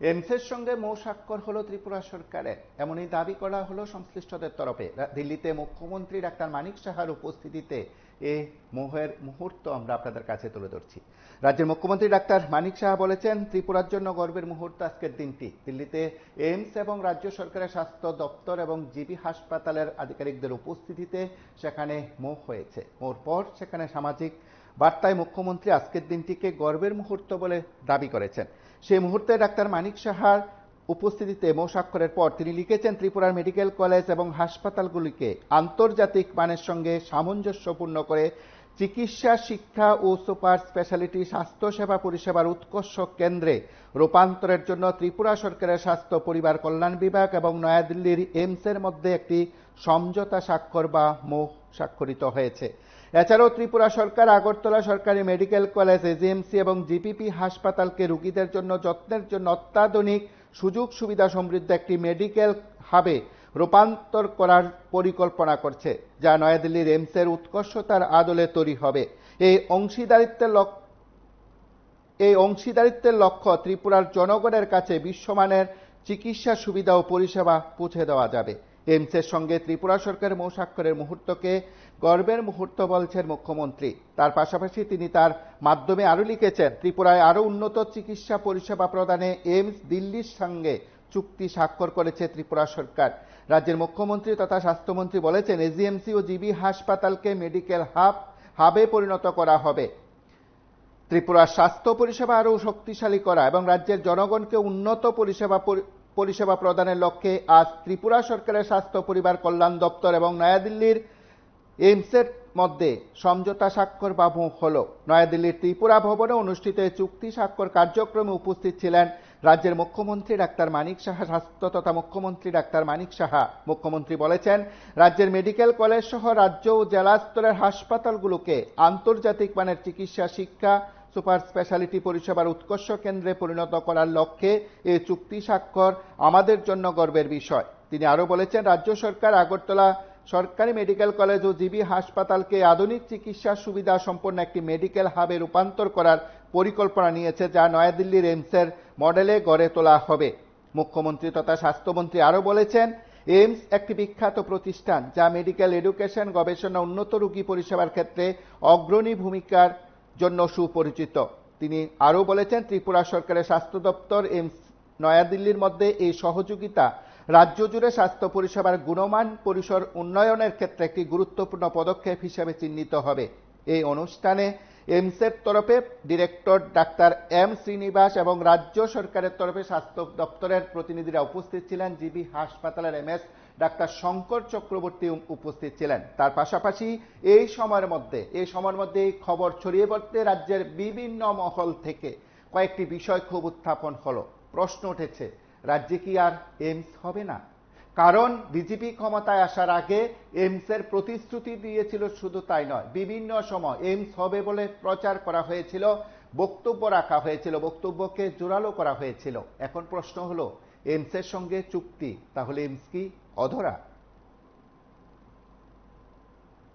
এমসের সঙ্গে মৌ স্বাক্ষর হলো ত্রিপুরা সরকারের। এমনই দাবি করা হলো সংশ্লিষ্টদের তরফে। দিল্লিতে মুখ্যমন্ত্রী ডাক্তার মানিক সাহার উপস্থিতিতে এ মোহের মুহূর্ত আমরা আপনাদের কাছে তুলে ধরছি। রাজ্যের মুখ্যমন্ত্রী ডাক্তার মানিক সাহা বলেছেন, ত্রিপুরার জন্য গর্বের মুহূর্ত আজকের দিনটি। দিল্লিতে এইমস এবং রাজ্য সরকারের স্বাস্থ্য দপ্তর এবং জিবি হাসপাতালের আধিকারিকদের উপস্থিতিতে সেখানে মোহ হয়েছে। মোর পর সেখানে সামাজিক বার্তায় মুখ্যমন্ত্রী আজকের দিনটিকে গর্বের মুহূর্ত বলে দাবি করেছেন। সেই মুহূর্তে ডাক্তার মানিক সাহার উপস্থিতিতে মো স্বাক্ষরের পর তিনি লিখেছেন ত্রিপুরার মেডিকেল কলেজ এবং হাসপাতালগুলিকে আন্তর্জাতিক মানের সঙ্গে সামঞ্জস্যপূর্ণ করে চিকিৎসা, শিক্ষা ও সুপার স্পেশালিটি স্বাস্থ্যসেবা পরিষেবার উৎকর্ষ কেন্দ্রে রূপান্তরের জন্য ত্রিপুরা সরকারের স্বাস্থ্য, পরিবার কল্যাণ বিভাগ এবং নয়াদিল্লির এইমসের মধ্যে একটি সমঝোতা স্বাক্ষর বা মোহ স্বাক্ষরিত হয়েছে। এছাড়াও ত্রিপুরা সরকার, আগরতলা সরকারি মেডিকেল কলেজ এজিএমসি এবং জিপিপি হাসপাতালকে রোগীদের জন্য যত্নের জন্য অত্যাধুনিক সুযোগ সুবিধা সমৃদ্ধ একটি মেডিকেল হাবে রূপান্তর করার পরিকল্পনা করছে, যা নয়াদিল্লির এমসের উৎকর্ষতার আদলে তৈরি হবে। এই অংশীদারিত্বের লক্ষ্য এই অংশীদারিত্বের লক্ষ্য ত্রিপুরার জনগণের কাছে বিশ্বমানের চিকিৎসা সুবিধা ও পরিষেবা পৌঁছে দেওয়া যাবে। এইমসের সঙ্গে ত্রিপুরা সরকারের মৌস্বাক্ষরের মুহূর্তকে গর্বের মুহূর্ত বলছেন মুখ্যমন্ত্রী। তার পাশাপাশি তিনি তার মাধ্যমে আরও লিখেছেন, ত্রিপুরায় আরও উন্নত চিকিৎসা পরিষেবা প্রদানে এইমস দিল্লির সঙ্গে চুক্তি স্বাক্ষর করেছে ত্রিপুরা সরকার। রাজ্যের মুখ্যমন্ত্রী তথা স্বাস্থ্যমন্ত্রী বলেছেন এজিএমসি ও জিবি হাসপাতালকে মেডিকেল হাব, হাবে পরিণত করা হবে। ত্রিপুরার স্বাস্থ্য পরিষেবা আরও শক্তিশালী করা এবং রাজ্যের জনগণকে উন্নত পরিষেবা পরিষেবা প্রদানের লক্ষ্যে আজ ত্রিপুরা সরকারের স্বাস্থ্য পরিবার কল্যাণ দপ্তর এবং নয়াদিল্লির এইমসের মধ্যে সমঝোতা স্বাক্ষর বাবু হল। নয়াদিল্লির ত্রিপুরা ভবনে অনুষ্ঠিত চুক্তি স্বাক্ষর কার্যক্রমে উপস্থিত ছিলেন রাজ্যের মুখ্যমন্ত্রী ডাক্তার মানিক সাহা, স্বাস্থ্য তথা মুখ্যমন্ত্রী ডাক্তার মানিক সাহা, মুখ্যমন্ত্রী বলেছেন, রাজ্যের মেডিকেল কলেজ সহ রাজ্য ও জেলা স্তরের হাসপাতালগুলোকে আন্তর্জাতিক মানের চিকিৎসা, শিক্ষা, সুপার স্পেশালিটি পরিষেবার উৎকর্ষ কেন্দ্রে পরিণত করার লক্ষ্যে এ চুক্তি স্বাক্ষর আমাদের জন্য গর্বের বিষয়। তিনি আরও বলেছেন, রাজ্য সরকার আগরতলা সরকারি মেডিকেল কলেজ ও জিবি হাসপাতালকে আধুনিক চিকিৎসা সুবিধা সম্পন্ন একটি মেডিকেল হাবে রূপান্তর করার পরিকল্পনা নিয়েছে, যা নয়াদিল্লির এইমসের মডেলে গড়ে তোলা হবে। মুখ্যমন্ত্রী তথা স্বাস্থ্যমন্ত্রী আরও বলেছেন, এইমস একটি বিখ্যাত প্রতিষ্ঠান যা মেডিকেল এডুকেশন, গবেষণা, উন্নত রোগী পরিষেবার ক্ষেত্রে অগ্রণী ভূমিকার জন্য সুপরিচিত। তিনি আরও বলেছেন, ত্রিপুরা সরকারের স্বাস্থ্য দপ্তর এইমস নয়াদিল্লির মধ্যে এই সহযোগিতা রাজ্য জুড়ে স্বাস্থ্য পরিষেবার গুণমান পরিসর উন্নয়নের ক্ষেত্রে একটি গুরুত্বপূর্ণ পদক্ষেপ হিসেবে চিহ্নিত হবে। এই অনুষ্ঠানে এইমসের তরফে ডিরেক্টর ডাক্তার এম শ্রীনিবাস এবং রাজ্য সরকারের তরফে স্বাস্থ্য দপ্তরের প্রতিনিধিরা উপস্থিত ছিলেন। জিবি হাসপাতালের এমএস ডাক্তার শঙ্কর চক্রবর্তী উপস্থিত ছিলেন। তার পাশাপাশি এই সময়ের মধ্যে, এই সময়ের মধ্যে এই খবর ছড়িয়ে পড়তে রাজ্যের বিভিন্ন মহল থেকে কয়েকটি বিষয় খুব উত্থাপন হলো। প্রশ্ন উঠেছে রাজ্যে কি আর এইমস হবে না? কারণ বিজেপি ক্ষমতায় আসার আগে এমসের প্রতিশ্রুতি দিয়েছিল শুধু তাই নয়, বিভিন্ন সময় এইমস হবে বলে প্রচার করা হয়েছিল, বক্তব্য রাখা হয়েছিল, বক্তব্যকে জোরালো করা হয়েছিল। এখন প্রশ্ন হলো, এইমসের সঙ্গে চুক্তি, তাহলে এমস কি অধরা?